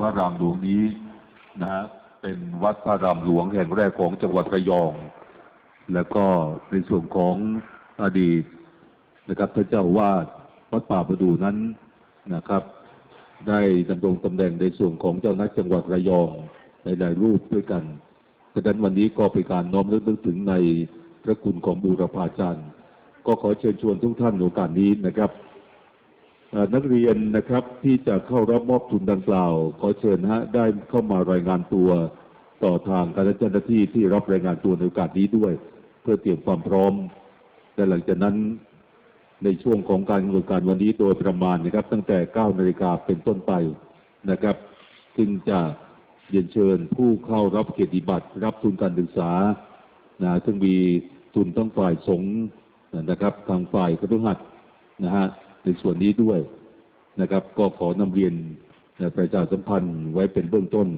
พระรามหลวงนี้นะฮะเป็นวัดพระรามหลวงแห่งแรกของจังหวัดระยอง แล้วก็ในส่วนของอดีตนะครับท่านเจ้าวาดวัดป่าประดูนั้นนะครับ ได้ดำรงตำแหน่งในส่วนของเจ้าหน้าจังหวัดระยองในหลายรูปด้วยกันดังนั้นวันนี้ก็เป็นการน้อมรำลึกถึงในพระคุณของบูรพาจารย์ ก็ขอเชิญชวนทุกท่านในโอกาสนี้นะครับ นักเรียนนะครับที่จะเข้ารับมอบทุนดังกล่าว ขอเชิญฮะได้เข้ามารายงานตัวต่อทางคณะเจ้าหน้าที่ที่รับรายงานตัวในโอกาสนี้ด้วย เพื่อเตรียมความพร้อมและหลังจากนั้นในช่วงของการกำหนดการวันนี้โดยประมาณนะครับ ตั้งแต่ 9 นาฬิกาเป็นต้นไปนะครับจึงจะเรียนเชิญผู้เข้ารับเกียรติบัตรรับทุนการศึกษานะซึ่งมีทุนทั้งฝ่ายสงฆ์นะครับ ทางฝ่ายกระตุ้หัดนะฮะ ในส่วนนี้ด้วยนะครับ ก็ขอนำเรียนประชาสัมพันธ์ไว้เป็นเบื้องต้น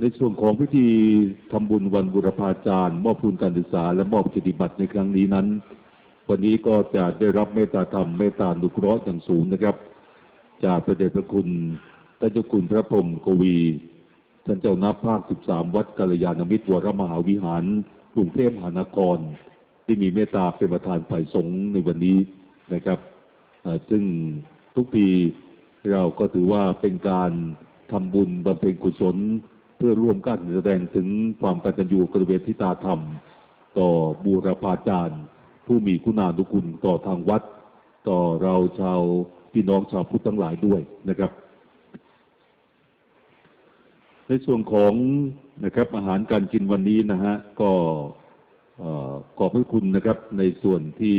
ในส่วนของพิธีทำบุญวันบุรพาจารย์ มอบทุนการศึกษา และมอบเกียรติบัตรในครั้งนี้นั้น วันนี้ก็จะได้รับเมตตาธรรมเมตตานุเคราะห์อย่างสูงนะครับ จากพระเดชพระคุณท่านเจ้าคุณพระพรมกวีท่านเจ้านับภาค 13 วัดกัลยาณมิตรวรมหาวิหาร กรุงเทพมหานคร ที่มีเมตตาเป็นประธานฝ่ายสงฆ์ในวันนี้นะครับ ซึ่งทุกปีเราก็ถือว่าเป็นการทำบุญบำเพ็ญกุศล เพื่อร่วมกันแสดงถึงความกตัญญูกตเวทิตาธรรม ต่อบูรพาจารย์ ผู้มีคุณานุคุณต่อทางวัด ต่อเราชาวพี่น้องชาวพุทธทั้งหลายด้วยนะครับ ในส่วนของนะครับอาหารการกินวันนี้นะฮะก็ขอบพระคุณนะครับในส่วนที่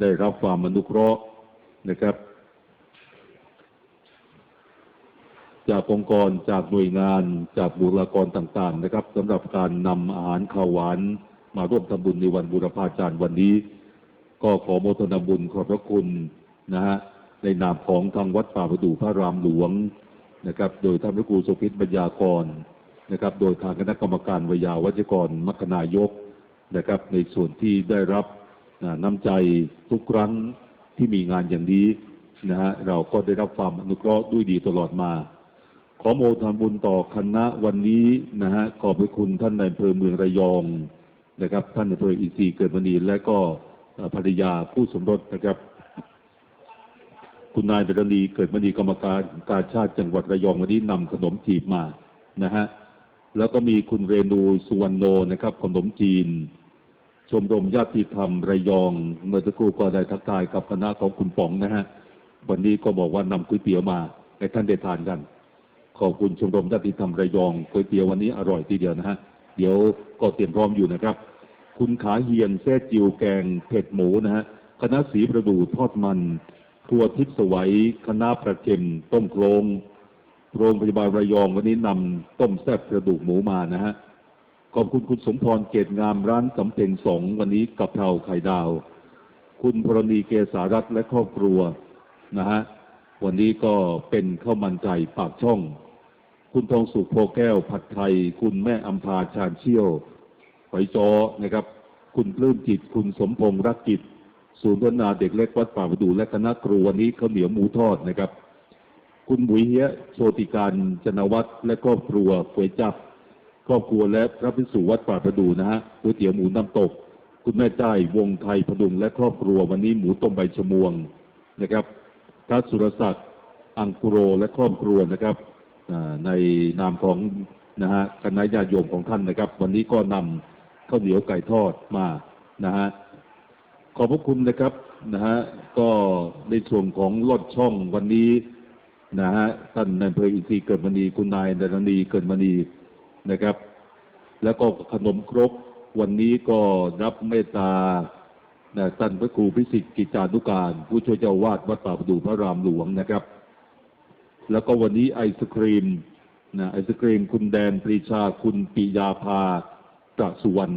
ได้รับความอนุเคราะห์ นะครับ จากองค์กรจากหน่วยงานจากบุคลากรต่างๆ นะครับสำหรับการนำอาหารข้าวหวานมาร่วมทำบุญในวันบุรพาจารย์วันนี้ ก็ขอโมทนาบุญขอบพระคุณนะฮะในนามของทางวัดป่าประดู่พระรามหลวงนะครับ โดยท่านพระครูสุพิษบัญญากรนะครับ โดยทางคณะกรรมการวิยาวัจกรมัคคนายกนะครับ ในส่วนที่ได้รับน้ำใจทุกครั้ง ที่มีงานอย่างนี้นะฮะเราก็ได้รับความอนุเคราะห์ด้วยดีตลอดมา ขอโมทนาบุญต่อคณะวันนี้นะฮะขอบพระคุณท่านในายอำเภอเมืองระยองนะครับ ท่านในายอำเภออินทรีย์เกิดมณีและก็ภรรยาผู้สมรสนะครับ คุณนายเดรณีเกิดมณีกรรมการการชาติจังหวัดระยองวันนี้นำขนมจีบมานะฮะแล้วก็มีคุณเรนูสุวรรณโนนะครับ ขนมจีน ชมรมญาติธรรมระยอง เมื่อสักครู่ก็ได้ทักทายกับคณะของคุณป๋องนะฮะ วันนี้ก็บอกว่านำก๋วยเตี๋ยวมาให้ท่านได้ทานกัน ขอบคุณชมรมญาติธรรมระยองก๋วยเตี๋ยววันนี้อร่อยทีเดียวนะฮะ เดี๋ยวก็เตรียมพร้อมอยู่นะครับ คุณขาเฮียนแซ่จิวแกงเผ็ดหมูนะฮะ คณะสีประดูทอดมัน ครัวทิพย์สวัยคณะประเค็มต้มโครงโรงพยาบาลระยองวันนี้นำต้มแซ่บกระดูกหมูมานะฮะ ขอบคุณคุณสมพรเกตงามร้านสำเพ็งสงวันนี้กับเพราไข่ดาว คุณพรณีเกษารัตและครอบครัวนะฮะวันนี้ก็เป็นข้าวมันไก่ปากช่อง คุณทองสุขโพแก้วผัดไทย คุณแม่อัมพาชาญเชี่ยวหอยจอนะครับ คุณปลื้มจิต คุณสมพงษ์รักจิตศูนย์พัฒนาเด็กเล็กวัดป่าประดูและคณะครูวันนี้ข้าวเหนียวหมูทอดนะครับ คุณบุยเฮียโชติการจนวัฒน์และครอบครัวก๋วยจับ ครอบครัวและพระภิกษุวัดป่าประดูนะฮะก๋วยเตี๋ยวหมูน้ำตก คุณแม่จ้ายวงไทยพดุงและครอบครัววันนี้หมูต้มใบชะมวงนะครับพระสุรศักดิ์อังกุโรและครอบครัวนะครับในนามของนะฮะคณะญาติโยมของท่านนะครับ วันนี้ก็นำข้าวเหนียวไก่ทอดมานะฮะขอบพระคุณนะครับนะฮะก็ในส่วนของลอดช่องวันนี้นะฮะท่านนายเภออินทรีเกิดมณีคุณนายดารณีเกิดมณี นะครับ แล้วก็ขนมครกวันนี้ก็รับเมตตานะท่านพระครูพิสิทธิ์กิจานุการ ผู้ช่วยเจ้าวาดวัดป่าประดูพระรามหลวงนะครับ แล้วก็วันนี้ไอศครีมนะไอศครีมคุณแดนปรีชาคุณปิยาภาประสุวรรณ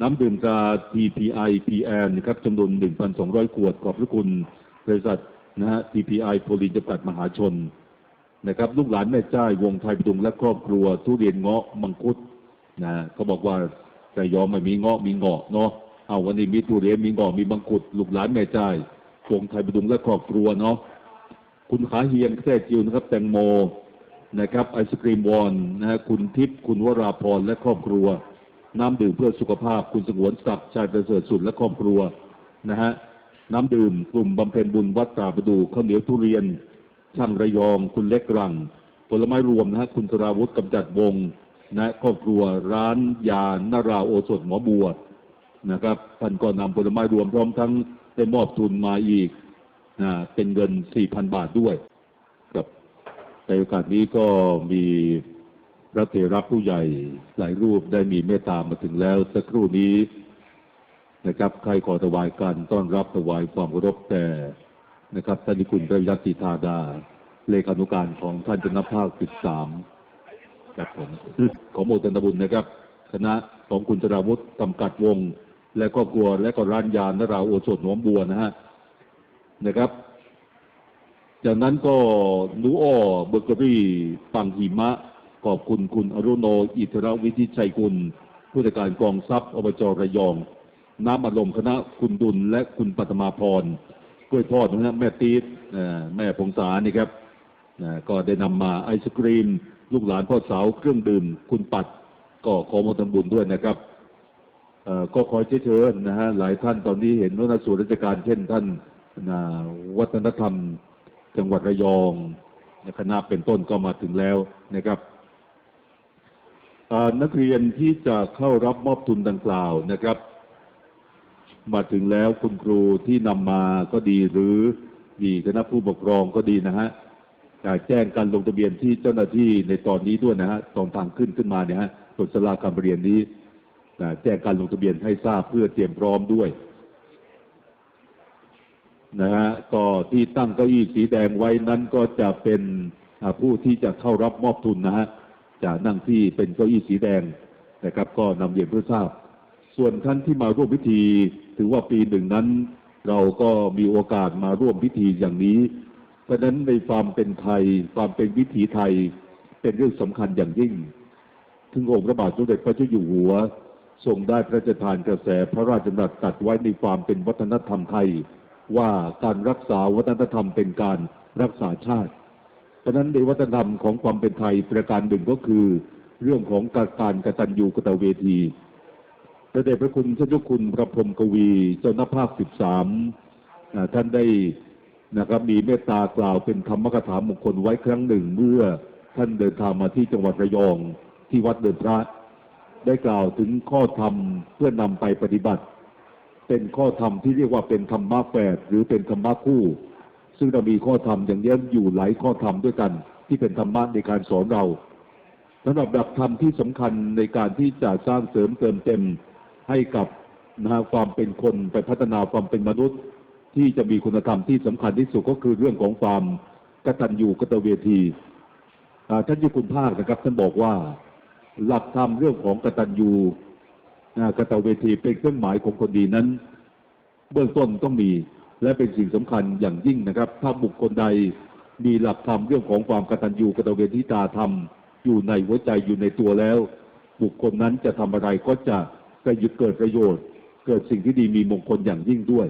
น้ำดื่มตรา TPI PN นะครับจำนวน 1,200 ขวดขอบพระคุณบริษัทนะฮะ TPI โพลินจำกัดมหาชน นะครับลูกหลานแม่จ้ายวงไทยประดุงและครอบครัว ทุเรียนเงาะมังคุดนะเขาบอกว่าแต่ยอมไม่มีเงาะมีเงาะเนาะเอาวันนี้มีทุเรียนมีเงาะมีมังคุดลูกหลานแม่จ้ายวงไทยประดุงและครอบครัวเนาะคุณขาเฮียงแท้จิวนะครับ แตงโมนะครับไอศครีมวอนนะฮะคุณทิพย์คุณวราพรและครอบครัว น้ำดื่มเพื่อสุขภาพ คุณสงวนศักดิ์ชายประเสริฐสุดและครอบครัวนะฮะน้ำดื่มกลุ่มบำเพ็ญบุญวัดตาประดูข้าวเหนียวทุเรียน ช่างระยอง คุณเล็กรัง ผลไม้รวมนะฮะคุณธราวุฒิกำจัดวงนะครอบครัวร้านยานาราโอสถหมอบัวนะครับท่านก็นำผลไม้รวมพร้อมทั้งได้มอบทุนมาอีกนะเป็นเงิน 4,000 บาทด้วยครับในโอกาสนี้ก็มีพระเถระผู้ใหญ่หลายรูปได้มีเมตตามาถึงแล้ว สักครู่นี้นะครับใครขอถวายการต้อนรับถวายความเคารพแต่ นะครับท่านนิคุณพระยัตติธาดา เลขานุการของท่านเจนภาค13ครับผมขอโมทนาบุญนะครับ คณะของคุณจราวุฒิจำกัดวง และก็ครัวและก็ร้านยานราโอสถหนอมบัวนะฮะนะครับ จากนั้นก็นูอ้อเบเกอรี่ปังหิมะ ขอบคุณคุณอรุโน อิทรวิทิชัยกุล ผู้จัดการกองทรัพย์อบจระยอง น้ำอัดลมคณะคุณดุลและคุณปัตมาพร กล้วยทอดนะฮะแม่ตีดแม่พงษานี่ครับก็ได้นำมาไอศครีม ลูกหลานพ่อสาวเครื่องดื่ม คุณปัด ก็ขอโมทนาบุญด้วยนะครับก็ขอเชิญนะฮะหลายท่านตอนนี้เห็นว่าส่วนราชการเช่นท่านนะวัฒนธรรม จังหวัดระยองคณะเป็นต้นก็มาถึงแล้วนะครับนักเรียนที่จะเข้ารับมอบทุนดังกล่าวนะครับ มาถึงแล้วคุณครูที่นำมาก็ดีหรือมีคณะผู้ปกครองก็ดีนะฮะอ่าแจ้งการลงทะเบียนที่เจ้าหน้าที่ในตอนนี้ด้วยนะฮะตอนทางขึ้นขึ้นมาเนี่ยฮะบนสลาการเรียนนี้แจ้งการลงทะเบียนให้ทราบเพื่อเตรียมพร้อมด้วยนะฮะก็ที่ตั้งเก้าอี้สีแดงไว้นั้นก็จะเป็นผู้ที่จะเข้ารับมอบทุนนะฮะจะนั่งที่เป็นเก้าอี้สีแดงนะครับ ก็นำเรียนเพื่อทราบ ส่วนท่านที่มาร่วมพิธี ถือว่าปีหนึ่งนั้น เราก็มีโอกาสมาร่วมพิธีอย่างนี้ เพราะฉะนั้นในความเป็นไทย ความเป็นวิถีไทย เป็นเรื่องสำคัญอย่างยิ่งถึงองค์พระบาทสมเด็จพระเจ้าอยู่หัวทรงได้พระราชทานกระแสพระราชดำรัสตัดไว้ในความเป็นวัฒนธรรมไทย ว่าการรักษาวัฒนธรรมเป็นการรักษาชาติ เพราะฉะนั้นในวัฒนธรรมของความเป็นไทยประการหนึ่งก็คือ เรื่องของการการกตัญญูกตเวที พระเดชพระคุณเจ้าเจ้าคุณพระพรมกวีเจ้าหน้าภาคสิบสามท่านได้นะครับมีเมตตากล่าวเป็นธรรมกถามงคลไว้ครั้งหนึ่งเมื่อท่านเดินทางมาที่จังหวัดระยองที่วัดเดินพระ ได้กล่าวถึงข้อธรรมเพื่อนำไปปฏิบัติ เป็นข้อธรรมที่เรียกว่าเป็นธรรมะแปดหรือเป็นธรรมะคู่ ซึ่งเรามีข้อธรรมอย่างเยี่ยมอยู่หลายข้อธรรมด้วยกัน ที่เป็นธรรมะในการสอนเราสำหรับหลักธรรมที่สำคัญในการที่จะสร้างเสริมเติมเต็ม ให้กับนะความเป็นคนไปพัฒนาความเป็นมนุษย์ ที่จะมีคุณธรรมที่สำคัญที่สุดก็คือเรื่องของความกตัญญูกตเวทีท่านยุคุณภาคนะครับ ท่านบอกว่าหลักธรรมเรื่องของกตัญญูกตเวทีเป็นเครื่องหมายของคนดีนั้น เบื้องต้นต้องมีและเป็นสิ่งสำคัญอย่างยิ่งนะครับ ถ้าบุคคลใดมีหลักธรรมเรื่องของความกตัญญูกตเวทีตาธรรม อยู่ในหัวใจอยู่ในตัวแล้ว บุคคลนั้นจะทำอะไรก็จะ กระยุดเกิดประโยชน์ เกิดสิ่งที่ดีมีมงคลอย่างยิ่งด้วย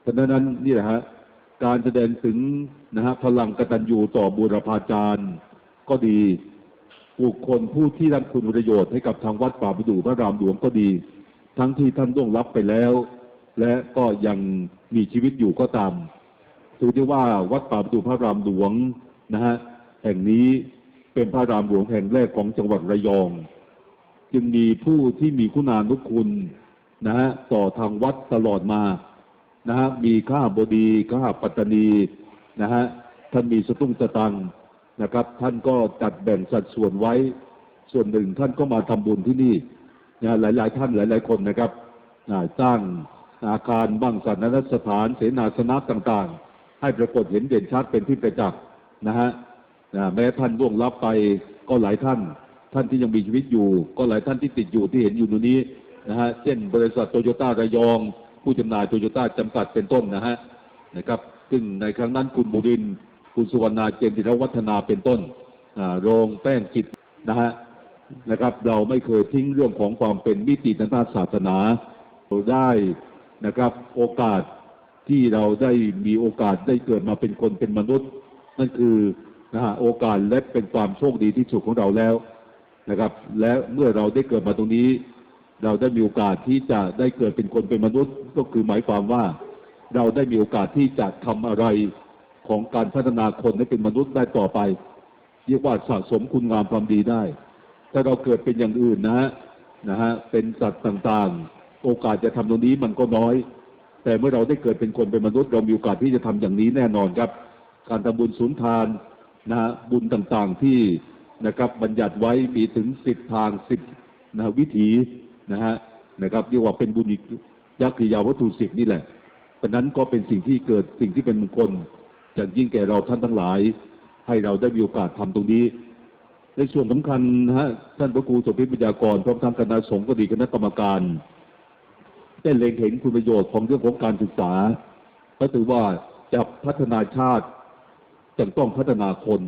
เพราะนั้นนี่แหละฮะการแสดงถึงนะฮะพลังกตัญญูต่อบูรพาจารย์ก็ดีบุคคลผู้ที่รับคุณประโยชน์ให้กับทางวัดป่าประดู่พระรามหลวงก็ดี ทั้งที่ท่านต้องรับไปแล้ว และก็ยังมีชีวิตอยู่ก็ตามถือได้ว่าวัดป่าประดู่พระรามหลวงนะฮะแห่งนี้เป็นพระรามหลวงแห่งแรกของจังหวัดระยอง จึงมีผู้ที่มีคุณานุคุณนะฮะต่อทางวัดตลอดมานะฮะมีข้าบดีข้าปัตตานีนะฮะท่านมีสตุ้งสตังนะครับ ท่านก็จัดแบ่งสัดส่วนไว้ ส่วนหนึ่งท่านก็มาทำบุญที่นี่นะหลาย ๆ ท่านหลาย ๆ คนนะครับอ่าสร้างอาคารบ้างสถานสถานเสนาสนะต่างๆ ให้ปรากฏเห็นเด่นชัดเป็นที่ประจักษ์นะฮะอ่าแม้ท่านล่วงลับไปก็หลายท่าน ท่านที่ยังมีชีวิตอยู่ ก็หลายท่านที่ติดอยู่ที่เห็นอยู่ตรงนี้นะฮะเช่น บริษัทโตโยต้าระยอง ผู้จำหน่ายโตโยต้าจำกัดเป็นต้นนะฮะนะครับ ซึ่งในครั้งนั้นคุณบุรินคุณสุวรรณาเจนติรวัฒนาเป็นต้นโรงแป้งจิตนะฮะนะครับ เราไม่เคยทิ้งเรื่องของความเป็นมิติทางด้านศาสนาเราได้นะครับ โอกาสที่เราได้มีโอกาสได้เกิดมาเป็นคนเป็นมนุษย์ นั่นคือนะฮะโอกาสและเป็นความโชคดีที่สุดของเราแล้ว นะครับ และเมื่อเราได้เกิดมาตรงนี้ เราได้มีโอกาสที่จะได้เกิดเป็นคนเป็นมนุษย์ ก็คือหมายความว่า เราได้มีโอกาสที่จะทำอะไรของการพัฒนาคนให้เป็นมนุษย์ได้ต่อไป เรียกว่าสะสมคุณงามความดีได้ ถ้าเราเกิดเป็นอย่างอื่นนะฮะนะฮะเป็นสัตว์ต่างๆ โอกาสจะทำตรงนี้มันก็น้อย แต่เมื่อเราได้เกิดเป็นคนเป็นมนุษย์ เรามีโอกาสที่จะทำอย่างนี้แน่นอนครับ การทำบุญศูนทานนะบุญต่างๆที่ นะครับบัญญัติไว้มีถึงสิบทางสิบนะวิถีนะฮะนะครับเรียกว่าเป็นบุญยักษ์กิยาวัตถุสิบนี่แหละเพราะนั้นก็เป็นสิ่งที่เกิดสิ่งที่เป็นมงคลอย่างยิ่งแก่เราท่านทั้งหลาย ให้เราได้มีโอกาสทำตรงนี้ ในส่วนสำคัญนะฮะท่านพระครูสมพิปัญญากรพร้อมทั้งคณะสงฆ์ก็ดีคณะกรรมการได้เล็งเห็นคุณประโยชน์ของเรื่องของการศึกษา ก็ถือว่าจะพัฒนาชาติจะต้องพัฒนาคน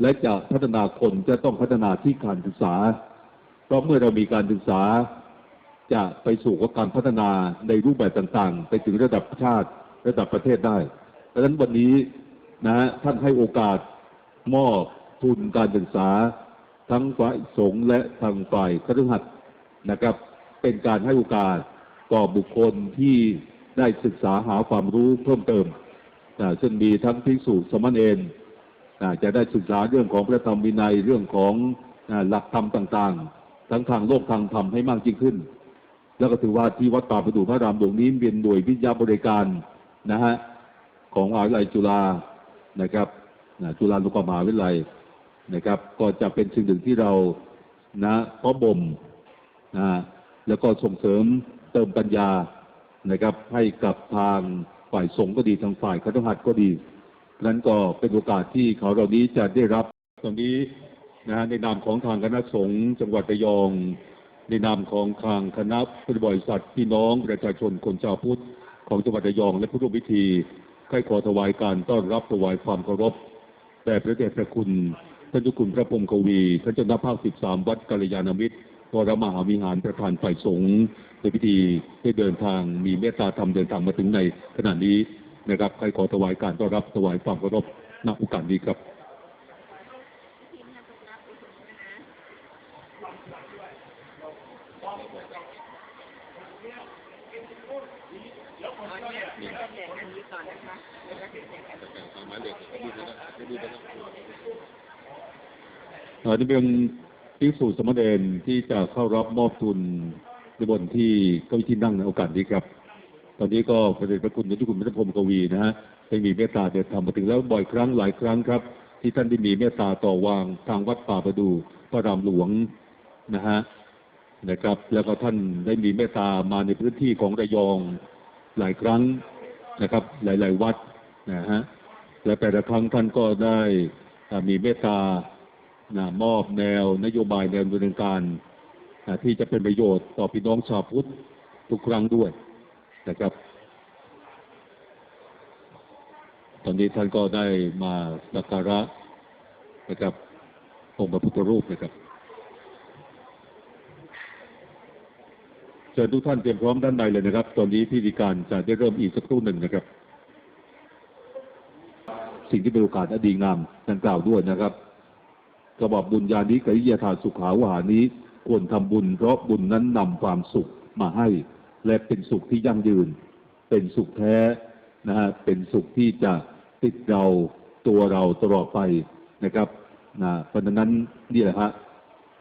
และจะพัฒนาคนจะต้องพัฒนาที่การศึกษา เพราะเมื่อเรามีการศึกษา จะไปสู่กับการพัฒนาในรูปแบบต่างๆ ไปถึงระดับชาติระดับประเทศได้ดังนั้นวันนี้นะฮะท่านให้โอกาสมอบทุนการศึกษา ทั้งฝ่ายสงฆ์และทางฝ่ายคฤหัสถ์นะครับ เป็นการให้โอกาสต่อบุคคลที่ได้ศึกษาหาความรู้เพิ่มเติมนะซึ่งมีทั้งภิกษุสมณเณร จะได้ศึกษาเรื่องของพระธรรมวินัยเรื่องของหลักธรรมต่างๆ ทั้งทางโลกทางธรรมให้มากยิ่งขึ้น แล้วก็ถือว่าที่วัดป่าประดูพระรามหลวงนี้เป็นหน่วยวิทยาบริการนะฮะของมหาวิทยาลัยจุฬานะครับจุฬาลงกรณ์มหาวิทยาลัยนะครับ ก็จะเป็นสิ่งหนึ่งที่เรานะเพาะบ่มนะแล้วก็ส่งเสริมเติมปัญญานะครับ ให้กับทางฝ่ายสงฆ์ก็ดีทางฝ่ายคฤหัสถ์ก็ดี นั้นก็เป็นโอกาสที่เขาเหล่านี้จะได้รับตรงนี้นะฮะในนามของทางคณะสงฆ์จังหวัดระยอง ในนามของทางคณะพุทธบริษัทพี่น้องประชาชนคนชาวพุทธของจังหวัดระยองและผู้ร่วมพิธีใครขอถวายการต้อนรับถวายความเคารพแด่พระเดชพระคุณท่านเจ้าคุณพระพรมกวีท่านเจ้าหน้าภาค 13 วัดกัลยาณมิตรวรมหาวิหารประธานฝ่ายสงฆ์ในพิธีได้เดินทางมีเมตตาธรรมเดินทางมาถึงในขณะนี้ นะครับใครขอถวายการต้อนรับถวายความเคารพณโอกาสนี้ครับอาจจะเป็นพิสูจน์สมณเณรที่จะเข้ารับมอบทุนในบนที่เก้าอี้ที่นั่งในโอกาสนี้ครับ ตอนนี้ก็พระเดชพระคุณท่านเจ้าคุณพระพรหมกวีนะฮะได้มีเมตตาเดินทางมาถึงแล้วบ่อยครั้งหลายครั้งครับ ที่ท่านได้มีเมตตาต่อวางทางวัดป่าประดูพระรามหลวงนะฮะนะครับ แล้วก็ท่านได้มีเมตตามาในพื้นที่ของระยองหลายครั้งนะครับ หลาย ๆ วัดนะฮะและแต่ละครั้งท่านก็ได้มีเมตตานะมอบแนวนโยบายแนวดำเนินการนะที่จะเป็นประโยชน์ต่อพี่น้องชาวพุทธทุกครั้งด้วย นะครับ ตอนนี้ท่านก็ได้มาสักการะนะครับองค์พระพุทธรูปนะครับเชิญทุกท่านเตรียมพร้อมด้านในเลยนะครับ ตอนนี้พิธีการจะได้เริ่มอีกสักครู่หนึ่งนะครับ สิ่งที่เป็นโอกาสอดีงามดังกล่าวด้วยนะครับกระบอกบุญญาณิกริยาธาสุขาวหานี้ควรทำบุญเพราะบุญนั้นนำความสุขมาให้ และเป็นสุขที่ยั่งยืน เป็นสุขแท้นะฮะเป็นสุขที่จะติดเราตัวเราตลอดไปนะครับนะเพราะฉะนั้นนี่แหละฮะ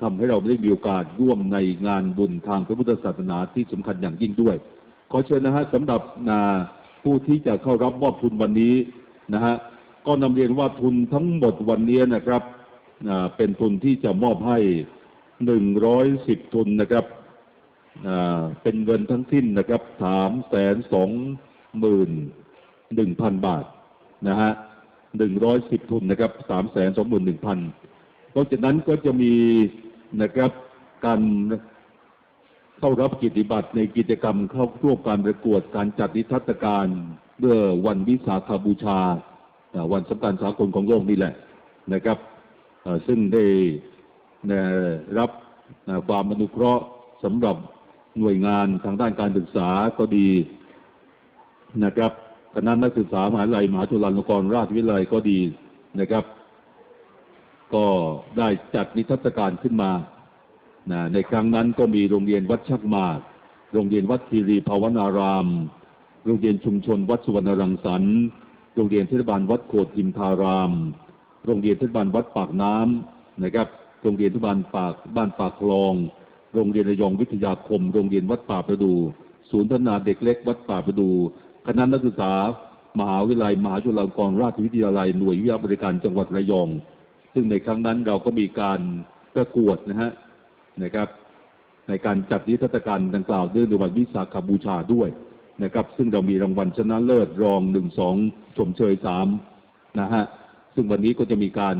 ทำให้เราได้มีโอกาสร่วมในงานบุญทางพระพุทธศาสนาที่สำคัญอย่างยิ่งด้วย ขอเชิญนะฮะสำหรับนะผู้ที่จะเข้ารับมอบทุนวันนี้นะฮะก็นำเรียนว่าทุนทั้งหมดวันนี้นะครับอ่าเป็นทุนที่จะมอบให้หนึ่งร้อยสิบทุนนะครับ เป็นเงินทั้งสิ้นนะครับสามแสนสองหมื่นหนึ่งพันบาทนะฮะหนึ่งร้อยสิบทุนนะครับสามแสนสองหมื่นหนึ่งพันนอกจากนั้นก็จะมีนะครับการเข้ารับกิจบัตรในกิจกรรมเข้าร่วมการประกวดการจัดนิทรรศการเมื่อวันวิสาขบูชา วันสำคัญสากลของโลกนี่แหละนะครับซึ่งได้รับความอนุเคราะห์สำหรับ หน่วยงานทางด้านการศึกษาก็ดีนะครับคณะนักศึกษามหาวิทยาลัยมหาจุฬาลงกรณราชวิทยาลัยก็ดีนะครับ ก็ได้จัดนิทรรศการขึ้นมานะในครั้งนั้นก็มีโรงเรียนวัดชักมากโรงเรียนวัดคีรีภาวนาราม โรงเรียนชุมชนวัดสุวรรณรังสรรค์โรงเรียนเทศบาลวัดโขดทิมทาราม โรงเรียนเทศบาลวัดปากน้ำนะครับ โรงเรียนเทศบาลปากบ้านปากคลอง โรงเรียนระยองวิทยาคม โรงเรียนวัดป่าประดู ศูนย์พัฒนาเด็กเล็กวัดป่าประดู คณะนักศึกษามหาวิทยาลัย มหาจุฬาลงกรณราชวิทยาลัยหน่วยวิทยาบริการจังหวัดระยอง ซึ่งในครั้งนั้นเราก็มีการประกวดนะฮะนะครับ ในการจัดนิทรรศการดังกล่าวเนื่องในวันวิสาขบูชาด้วยนะครับ ซึ่งเรามีรางวัลชนะเลิศรองหนึ่งสองชมเชยสามนะฮะซึ่งวันนี้ก็จะมีการ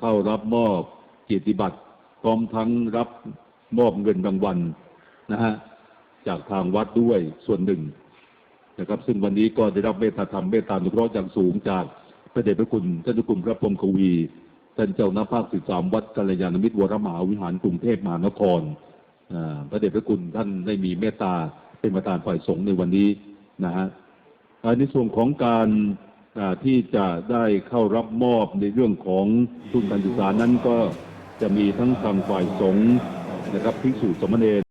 เข้ารับมอบเกียรติบัตรพร้อมทั้งรับ มอบเงินรางวัลนะฮะจากทางวัดด้วยส่วนหนึ่งนะครับ ซึ่งวันนี้ก็ได้รับเมตตาธรรมเมตตานุเคราะห์อย่างสูงจากพระเดชพระคุณท่านเจ้าคุณพระพรมกวีท่านเจ้าหน้าภาคสิบสามวัดกัลยาณมิตรวรมหาวิหารกรุงเทพมหานครอ่าพระเดชพระคุณท่านได้มีเมตตาเป็นประธานฝ่ายสงฆ์ในวันนี้นะฮะในส่วนของการอ่าที่จะได้เข้ารับมอบในเรื่องของทุนการศึกษานั้นก็จะมีทั้งทางฝ่ายสงฆ์ นะครับภิกษุสามเณร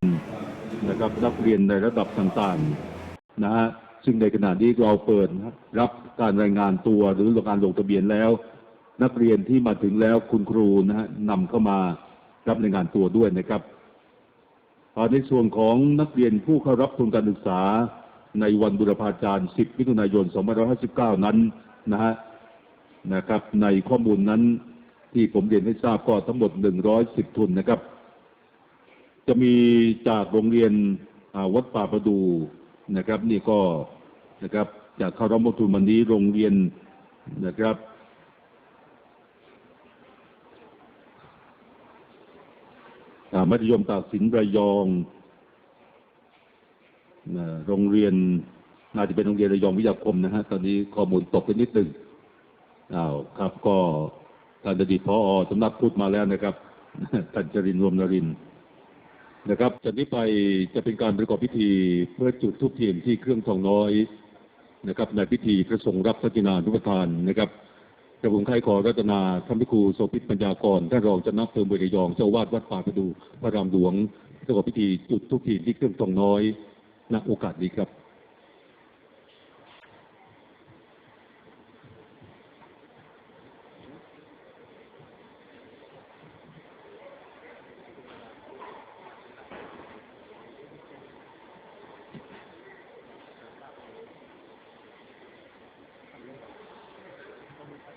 นะครับนักเรียนในระดับต่างๆนะฮะซึ่งในขณะนี้เราเปิดรับการรายงานตัวหรือการลงทะเบียนแล้ว นักเรียนที่มาถึงแล้วคุณครูนะฮะนำเข้ามารับรายงานตัวด้วยนะครับในส่วนของนักเรียนผู้เข้ารับทุนการศึกษาในวันบุรพาจารย์ 10 มิถุนายน 2559 นั้นนะฮะนะครับ ในข้อมูลนั้นที่ผมเรียนให้ทราบก็ทั้งหมด 110 ทุนนะครับ จะมีจากโรงเรียนวัดป่าประดูนะครับ นี่ก็นะครับจากเข้ารับมอบทุนวันนี้โรงเรียนนะครับ มัธยมตากสินระยองนะโรงเรียนน่าจะเป็นโรงเรียนระยองวิทยาคมนะฮะตอนนี้ข้อมูลตกไปนิดหนึ่งอ้าวครับก็ท่านอดีตพอสำนักพูดมาแล้วนะครับท่านจรินทร์รวมนรินทร์ นะครับจากนี้ไปจะเป็นการประกอบพิธีเพื่อจุดทุบเทียนที่เครื่องทองน้อยนะครับในพิธีพระสงฆ์รับสัจนานุปทานนะครับกระผมใครขอรัตนาท่านพิครูโสภิตปัญญากรท่านรองเจ้านักเติมเบรยองเจ้าวาดวัดป่าประดูพระรามหลวงประกอบพิธีจุดทุกทีที่เครื่องทองน้อยณโอกาสนี้ครับ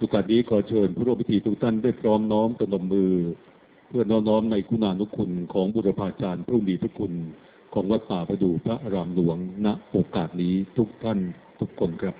ทุกาสนี้ขอเชิญผู้ร่วมพิธีทุกท่านได้พร้อมน้อมตนมมือ เพื่อน้อมน้อมในคุณานุคุณของบุรพาจารย์ผู้มีพระคุณของวัดป่าประดูพระอารามหลวงณโอกาสนี้ทุกท่านทุกคนครับ